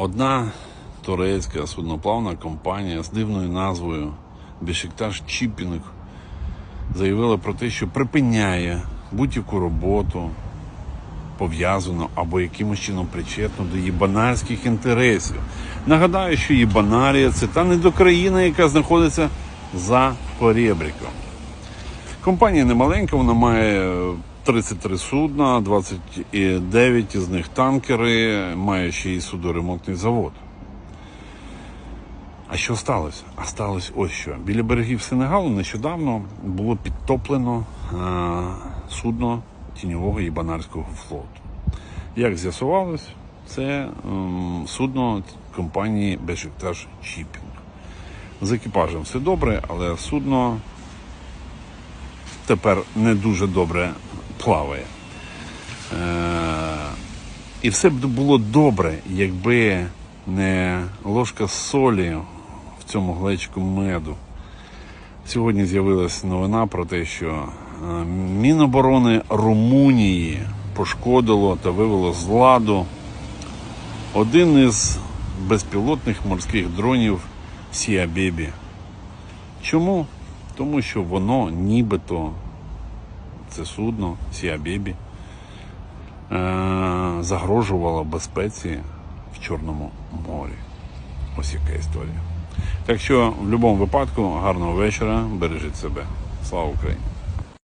Одна турецька судноплавна компанія з дивною назвою Бешикташ Чіпінг заявила про те, що припиняє будь-яку роботу, пов'язану або якимось чином причетну до їбанарських інтересів. Нагадаю, що Їбанарія це та недокраїна, яка знаходиться за поребриком. Компанія не маленька, вона має 33 судна, 29 із них танкери, має ще й судоремонтний завод. А що сталося? А сталося ось що. Біля берегів Сенегалу нещодавно було підтоплено е, судно тіньового ібанарського флоту. Як з'ясувалось, це ем, судно компанії Бешикташ Чіпінг. З екіпажем все добре, але судно тепер не дуже добре плаває. Е, і все б було добре, якби не ложка солі в цьому глечку меду. Сьогодні з'явилася новина про те, що е, Міноборони Румунії пошкодило та вивело з ладу один із безпілотних морських дронів Сіабебі. Чому? Тому що воно нібито це судно Сіабебі е, загрожувало безпеці в Чорному морі. Ось яка історія. Так що в будь-якому випадку гарного вечора, бережіть себе. Слава Україні!